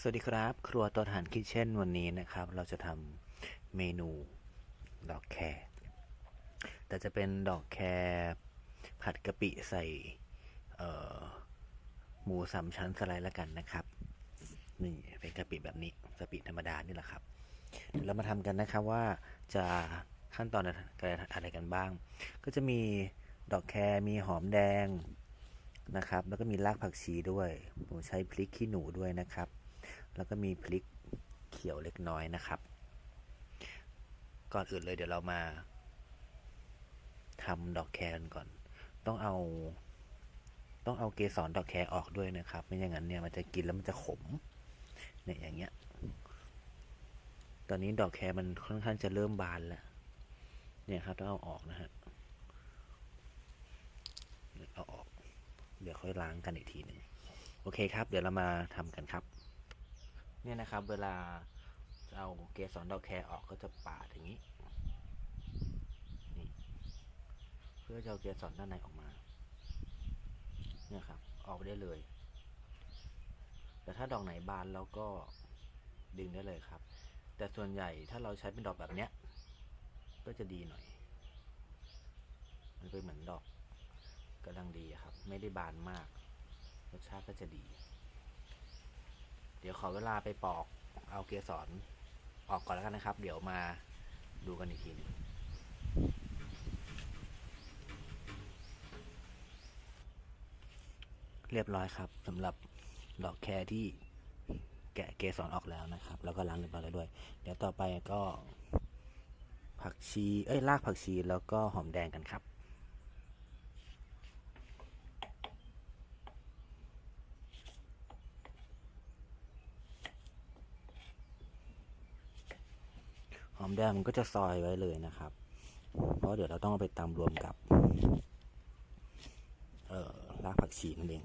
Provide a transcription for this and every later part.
สวัสดีครับ ครัวตัวฐานคิเช่นวันนี้นะครับ เราจะทำเมนูดอกแครแต่จะเป็นดอกแครผัดกะปิใส่หมูสามชั้นสไลด์ละกันนะครับ นี่เป็นกะปิแบบนี้กะปิธรรมดานี่แหละครับเดี๋ยวเรามาทำกันนะครับว่าจะขั้นตอนอะไรกันบ้าง ก็จะมีดอกแครมีหอมแดงนะครับ แล้วก็มีรากผักชีด้วย ผมใช้พริกขี้หนูด้วยนะครับ แล้วก็มีพริกเขียวเล็กน้อยนะครับ ก่อนอื่นเลยเดี๋ยวเรามาทำดอกแครกันก่อน ต้องเอา ต้องเอาเกสรดอกแครออกด้วยนะครับ ไม่อย่างนั้นเนี่ยมันจะกินแล้วมันจะขม เนี่ยอย่างเงี้ย ตอนนี้ดอกแครมันค่อนข้างจะเริ่มบานแล้ว เนี่ยครับต้องเอาออกนะฮะเนี่ยเอาออก เดี๋ยวค่อยล้างกันอีกทีหนึ่งโอเคครับ เดี๋ยวเรามาทำกันครับ เนี่ยนะครับ เวลาเอาเกสรดอกแครออกก็จะปาดอย่างนี้นี่เพื่อจะเอาเกสรด้านในออกมา เนี่ยครับ ออกได้เลย แต่ถ้าดอกไหนบานเราก็ดึงได้เลยครับ แต่ส่วนใหญ่ถ้าเราใช้เป็นดอกแบบเนี้ย ก็จะดีหน่อย มันเป็นเหมือนดอกกำลังดีครับ ไม่ได้บานมาก รสชาติก็จะดี เดี๋ยวขอเวลาไปปอกเอาเกสรออกก่อนแล้วกันนะครับ เดี๋ยวมาดูกันอีกทีหนึงเรียบร้อยครับสำหรับดอกแคร์ที่แกะเกสรออกแล้วนะครับ แล้วก็ล้างเรียบร้อยแล้วด้วย เดี๋ยวต่อไปก็ผักชี เอ้ยรากผักชีแล้วก็หอมแดงกันครับ หอมแดงมันก็จะซอยไว้เลยนะครับ เพราะเดี๋ยวเราต้องเอาไปตำรวมกับ เอ่อรากผักชีนั่นเอง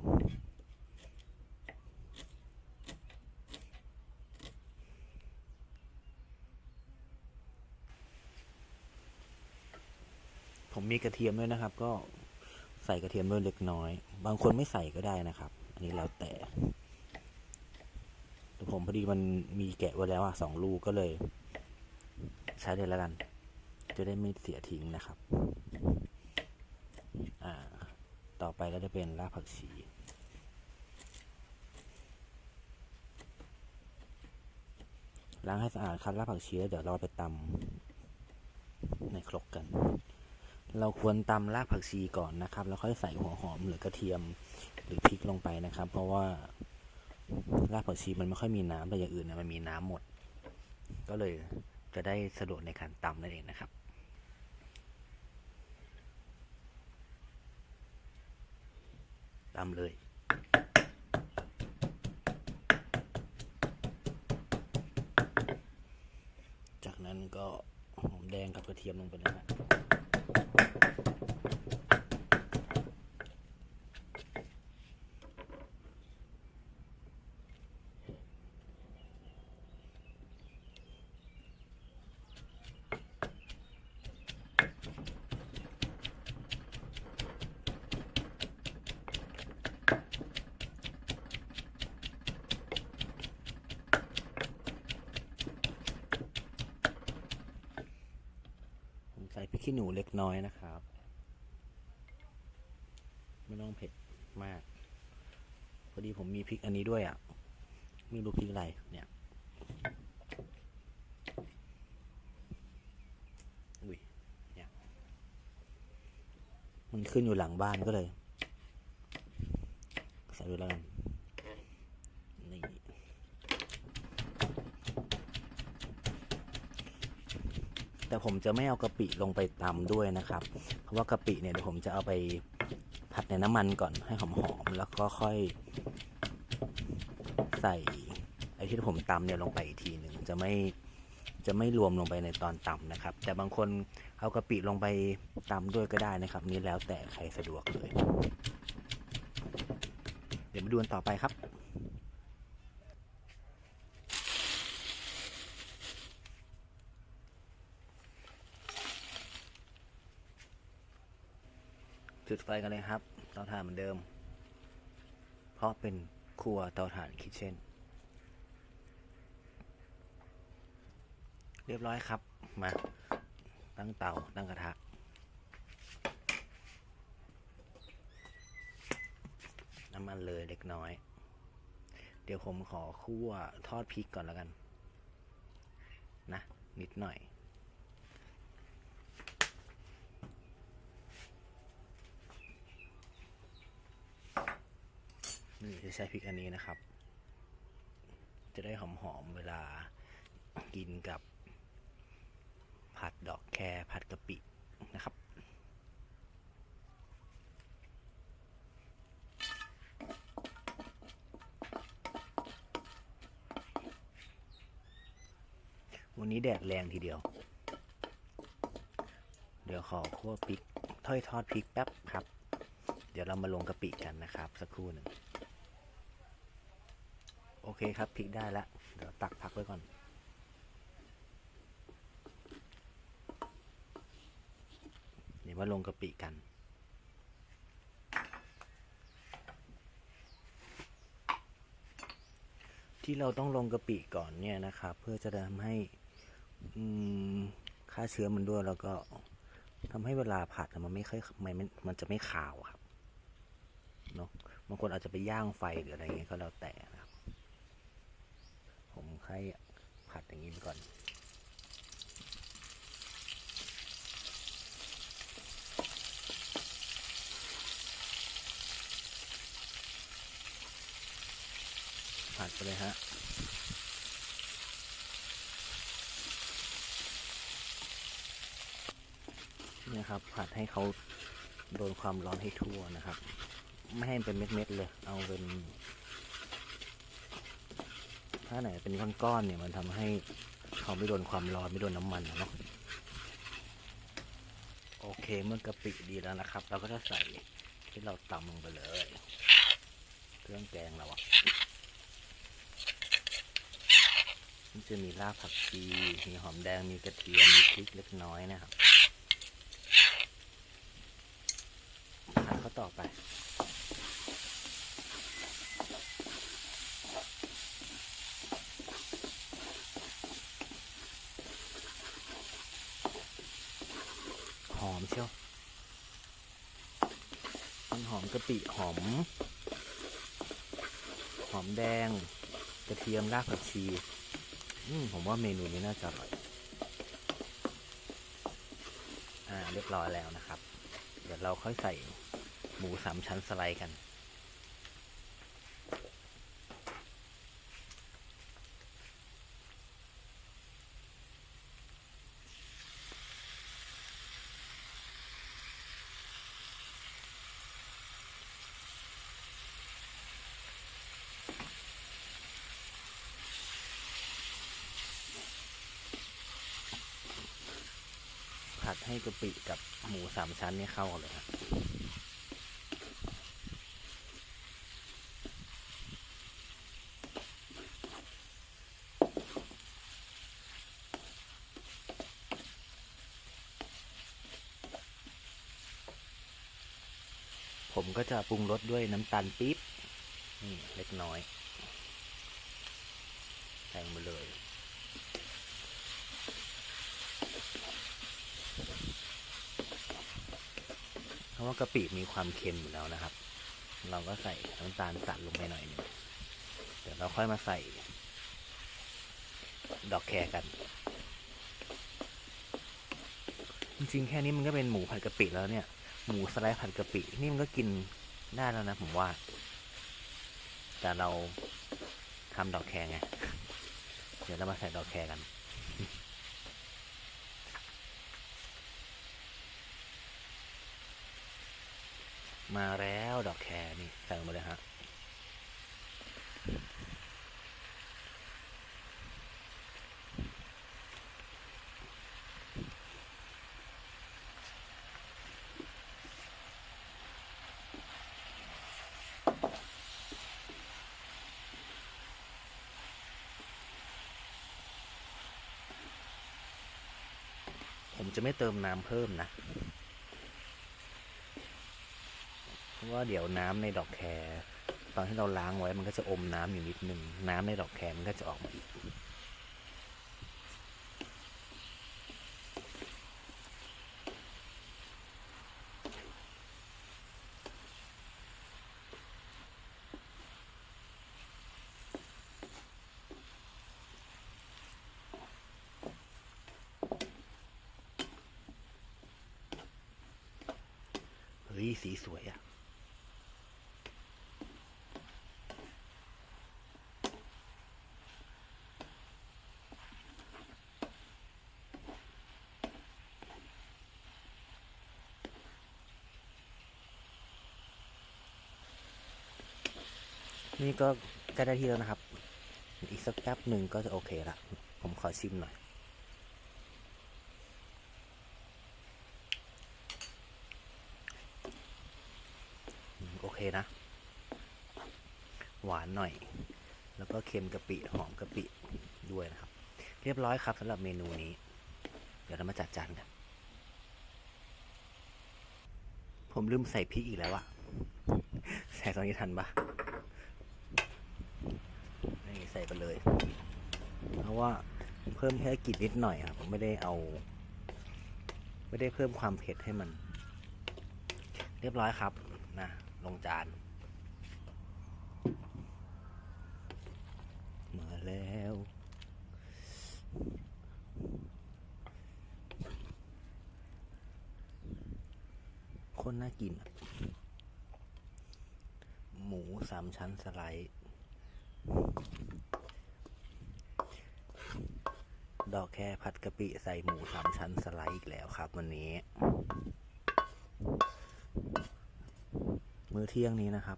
ผมมีกระเทียมด้วยนะครับ ก็ใส่กระเทียมด้วยเล็กน้อย บางคนไม่ใส่ก็ได้นะครับ อันนี้แล้วแต่แต่ผมพอดีมันมีแกะไว้แล้วอะสองลูกก็เลย ใช้เลยแล้วกัน จะได้ไม่เสียทิ้งนะครับ อ่า ต่อไปก็จะเป็นรากผักชีล้างให้สะอาดคัดรากผักชีแล้วเดี๋ยวเราไปตำในครกกัน เราควรตำรากผักชีก่อนนะครับ แล้วค่อยใส่หัวหอมหรือกระเทียมหรือพริกลงไปนะครับ เพราะว่ารากผักชีมันไม่ค่อยมีน้ำแต่อย่างอื่นเนี่ยมันมีน้ำหมด ก็เลย จะได้สะดวกในการตำนั่นเองนะครับ ตำเลยจากนั้นก็หอมแดงกับกระเทียมลงไปเลยนะ ขี้หนูเล็กน้อยนะครับ ไม่ต้องเผ็ดมาก พอดีผมมีพริกอันนี้ด้วยอะ ไม่รู้พริกอะไรเนี่ยอุ้ยเนี่ย มันขึ้นอยู่หลังบ้านก็เลยใส่ด้วยแล้วกัน แต่ผมจะไม่เอากะปิลงไปตำด้วยนะครับ เพราะว่ากะปิเนี่ยเดี๋ยวผมจะเอาไปผัดในน้ำมันก่อนให้หอมๆแล้วก็ค่อยใส่ไอ้ที่ผมตำเนี่ยลงไปอีกทีหนึ่งจะไม่จะไม่รวมลงไปในตอนตำนะครับ แต่บางคนเอากะปิลงไปตำด้วยก็ได้นะครับ นี่แล้วแต่ใครสะดวกเลย เดี๋ยวมาดูกันต่อไปครับ จุดไฟกันเลยครับเตาถ่านเหมือนเดิม เพราะเป็นครัวเตาถ่านคิดเช่น เรียบร้อยครับ มา ตั้งเตา ตั้งกระทะน้ำมันเลยเล็กน้อย เดี๋ยวผมขอคั่วทอดพริกก่อนแล้วกัน นะ นิดหน่อย ใช้พริกอันนี้นะครับ จะได้หอมๆเวลากินกับ ผัดดอกแครผัดกะปินะครับวันนี้แดดแรงทีเดียว เดี๋ยวขอคั่วพริกถ้อยทอดพริกแป๊บครับ เดี๋ยวเรามาลงกะปิกันนะครับ สักครู่หนึ่ง โอเคครับพริกได้แล้วเดี๋ยวตักพักไว้ก่อน เดี๋ยวมาลงกะปิกันที่เราต้องลงกะปิก่อนเนี่ยนะครับ เพื่อจะทำให้อืมฆ่าเชื้อมันด้วยแล้วก็ทำให้เวลาผัดมันไม่ค่อยมันมันจะไม่ขาวครับเนาะบางคนอาจจะไปย่างไฟหรืออะไรเงี้ยก็แล้วแต่ ผมให้ผัดอย่างนี้ไปก่อน ผัดไปเลยฮะนี่ครับผัดให้เขาโดนความร้อนให้ทั่วนะครับ ไม่ให้เป็นเม็ดๆเลย เอาเป็น ถ้าไหนเป็นก้อนๆเนี่ยมันทำให้เขาไม่โดนความร้อนไม่โดนน้ำมันนะเนาะโอเคเมื่อกะปิดีแล้วนะครับ เราก็จะใส่ที่เราตำลงไปเลย เครื่องแกงเราอะมันจะมีรากผักชีมีหอมแดงมีกระเทียมมีพริกเล็กน้อยนะครับผัดเขาต่อไป หอมเชียวมันหอมกะปิหอม หอมแดง กระเทียมรากผักชีอืมผมว่าเมนูนี้น่าจะอร่อย อ่า เรียบร้อยแล้วนะครับ เดี๋ยวเราค่อยใส่หมูสามชั้นสไลด์กัน ผัดให้กะปิกับหมูสามชั้นนี่เข้ากันเลยครับผมก็จะปรุงรสด้วยน้ำตาลปี๊บนี่เล็กน้อย ใส่ลงไปเลย ราะว่ากะปิมีความเค็มอยู่แล้วนะครับ เราก็ใส่น้ำตาลตัดลงไปหน่อยนึงเดี๋ยวเราค่อยมาใส่ ดอกแครกัน จริงๆแค่นี้มันก็เป็นหมูผัดกะปิแล้วเนี่ย หมูสไลด์ผัดกะปินี่มันก็กินได้แล้วนะผมว่า แต่เราทำดอกแครไง เดี๋ยวเรามาใส่ดอกแครกัน มาแล้วดอกแครนี่ใส่ลงมาเลยฮะผมจะไม่เติมน้ำเพิ่มนะ ราะว่าเดี๋ยวน้ำในดอกแครตอนที่เราล้างไว้มันก็จะอมน้ำอยู่นิดนึง น้ำในดอกแครมันก็จะออกมาอีกสีสวยอะ นี่ก็ใกล้ได้ที่แล้วนะครับ อีกสักแป๊บหนึ่งก็จะโอเคละ ผมขอชิมหน่อยโอเคนะ หวานหน่อย แล้วก็เค็มกะปิหอมกะปิด้วยนะครับ เรียบร้อยครับสำหรับเมนูนี้ เดี๋ยวเรามาจัดจานกัน ผมลืมใส่พริกอีกแล้วอะใส่ตอนนี้ทันปะ นี่ใส่ไปเลย เพราะว่าเพิ่มแค่กลิ่นนิดหน่อยครับผมไม่ได้เอา ไม่ได้เพิ่มความเผ็ดให้มัน เรียบร้อยครับนะลงจานมาแล้วคนน่ากิน หมูสามชั้นสไลด์ ดอกแค่ผัดกะปิใส่หมูสามชั้นสไลด์อีกแล้วครับ วันนี้ มื้อเที่ยงนี้นะครับ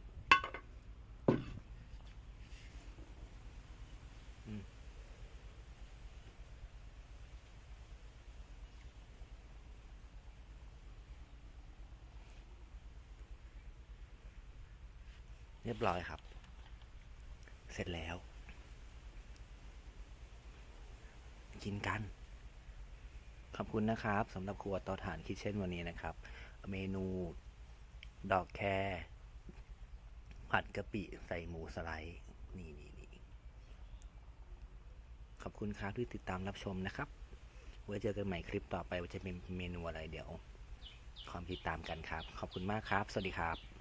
เรียบร้อยครับ เสร็จแล้ว กินกัน ขอบคุณนะครับสำหรับครัวเตาถ่านคิดเช่นวันนี้นะครับ เมนู ดอกแครผัดกะปิใส่หมูสไลด์นี่นี่นี่ขอบคุณครับที่ติดตามรับชมนะครับ ไว้เจอกันใหม่คลิปต่อไปว่าจะเป็นเมนูอะไรเดี๋ยวคอยติดตามกันครับ ขอบคุณมากครับ สวัสดีครับ